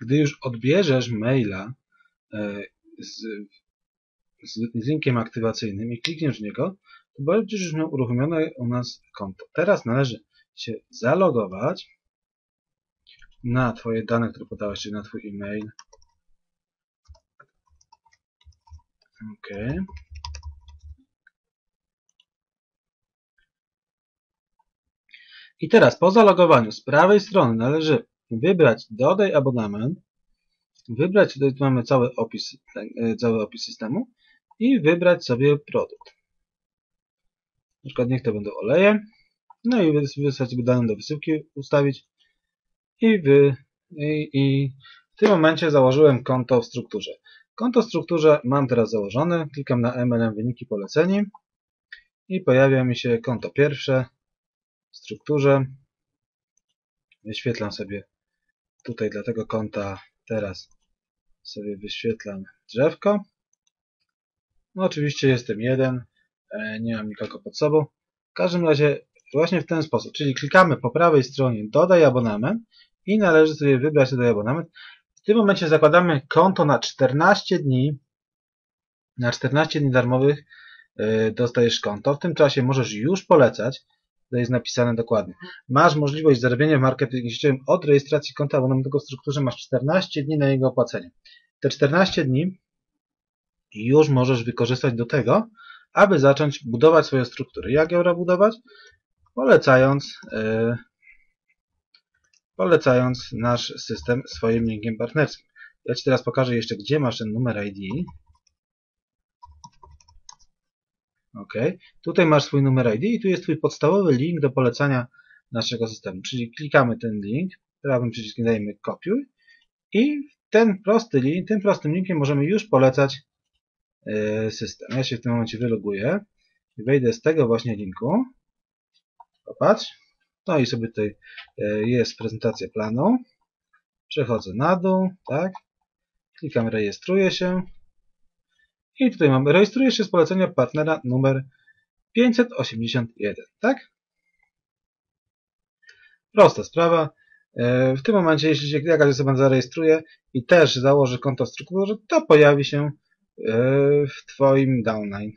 gdy już odbierzesz maila e, z, z linkiem aktywacyjnym i klikniesz w niego, to będziesz już miał uruchomione u nas konto. Teraz należy się zalogować na Twoje dane, które podałeś, czyli na Twój e-mail. OK. I teraz po zalogowaniu z prawej strony należy wybrać dodaj abonament, wybrać, tutaj mamy cały opis, e, cały opis systemu i wybrać sobie produkt. Na przykład niech to będą oleje. No i wysłać sobie dane do wysyłki, ustawić i, wy, i, i w tym momencie założyłem konto w strukturze. Konto w strukturze mam teraz założone. Klikam na MLM wyniki poleceni i pojawia mi się konto pierwsze w strukturze. Wyświetlam sobie tutaj dla tego konta teraz sobie wyświetlam drzewko. No oczywiście jestem jeden, e, nie mam nikogo pod sobą. W każdym razie właśnie w ten sposób, czyli klikamy po prawej stronie dodaj abonament i należy sobie wybrać dodaj abonament. W tym momencie zakładamy konto na 14 dni. Na 14 dni darmowych e, dostajesz konto. W tym czasie możesz już polecać. To jest napisane dokładnie. Masz możliwość zarobienia w marketingu od rejestracji konta abonamentowego w strukturze. Masz 14 dni na jego opłacenie. Te 14 dni już możesz wykorzystać do tego, aby zacząć budować swoją strukturę. Jak ją budować? Polecając, yy, polecając nasz system swoim linkiem partnerskim. Ja Ci teraz pokażę jeszcze, gdzie masz ten numer ID. OK. Tutaj masz swój numer ID i tu jest Twój podstawowy link do polecania naszego systemu. Czyli klikamy ten link, prawym przyciskiem dajemy kopiuj i ten prosty link, tym prostym linkiem możemy już polecać yy, system. Ja się w tym momencie wyloguję i wejdę z tego właśnie linku. Popatrz. No i sobie tutaj yy, jest prezentacja planu. Przechodzę na dół, tak. Klikam rejestruję się. I tutaj mamy rejestruję się z polecenia partnera numer 581, tak? Prosta sprawa. W tym momencie, jeśli się jakaś osoba zarejestruje i też założy konto w strukturze, to pojawi się w Twoim downline.